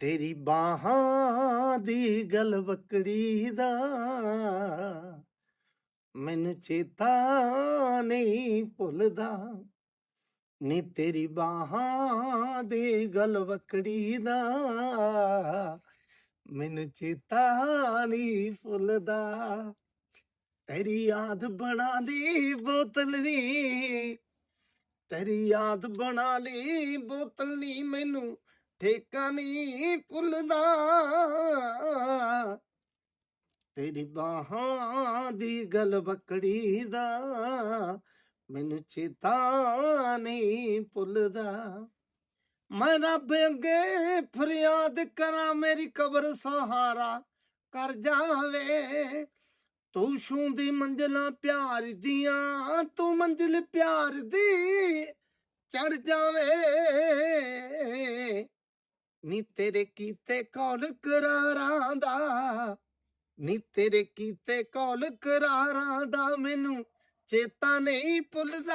ਤੇਰੀ ਬਾਹਾਂ ਦੀ ਗਲ ਬੱਕੜੀ ਦਾ। ਮੈਨੂੰ ਚੇਤਾ ਨਹੀਂ ਭੁੱਲਦਾ। ਨੀ ਤੇਰੀ ਬਾਹਾਂ ਦੀ ਗਲ ਬੱਕੜੀ ਦਾ। ਮੈਨੂੰ ਚੇਤਾ ਨਹੀਂ ਭੁੱਲਦਾ। ਤੇਰੀ ਯਾਦ ਬਣਾ ਲਈ ਬੋਤਲ ਨੀ। ਤੇਰੀ ਯਾਦ ਬਣਾ ਲਈ ਬੋਤਲ ਨੀ ਮੈਨੂੰ। ਠੇਕਾ ਨਹੀਂ ਭੁੱਲਦਾ। ਤੇਰੀ ਬਾਹਾਂ ਦੀ ਗਲ ਬੱਕੜੀ ਦਾ, ਮੈਨੂੰ ਚੇਤਾ ਨਹੀਂ ਭੁੱਲਦਾ। ਮੈਂ ਰੱਬ ਅੱਗੇ ਫਰਿਆਦ ਕਰਾਂ, ਮੇਰੀ ਕਬਰ ਸਹਾਰਾ ਕਰ ਜਾਵੇ। ਤੂੰ ਛੂੰਦੀ ਮੰਜ਼ਲਾਂ ਪਿਆਰ ਦੀਆਂ, ਤੂੰ ਮੰਜ਼ਿਲ ਪਿਆਰ ਦੀ ਚੜ ਜਾਵੇ। ਨੀ ਤੇਰੇ ਕੀਤੇ ਕੌਲ ਕਰਾਰਾਂ ਦਾ ਨੀ ਤੇਰੇ ਕੀਤੇ ਕੌਲ ਕਰਾਰਾਂ ਦਾ ਮੈਨੂੰ ਚੇਤਾ ਨਹੀਂ ਭੁੱਲਦਾ।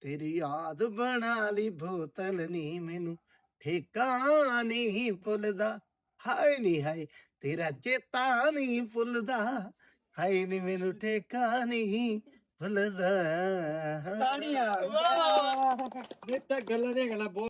ਤੇਰੀ ਯਾਦ ਬਣਾ ਲਈ ਬੋਤਲ ਨਹੀਂ ਮੈਨੂੰ ਠੇਕਾ ਨਹੀਂ ਭੁੱਲਦਾ। ਹਾਏ ਨਹੀਂ ਹਾਏ ਤੇਰਾ ਚੇਤਾ ਨਹੀਂ ਭੁੱਲਦਾ। ਹਾਏ ਨਹੀਂ ਮੈਨੂੰ ਠੇਕਾ ਨਹੀਂ ਭੁੱਲਦਾ। ਤਾੜੀਆਂ। ਇਹ ਤਾਂ ਗੱਲਾਂ ਦੀਆਂ ਗੱਲਾਂ ਬਹੁਤ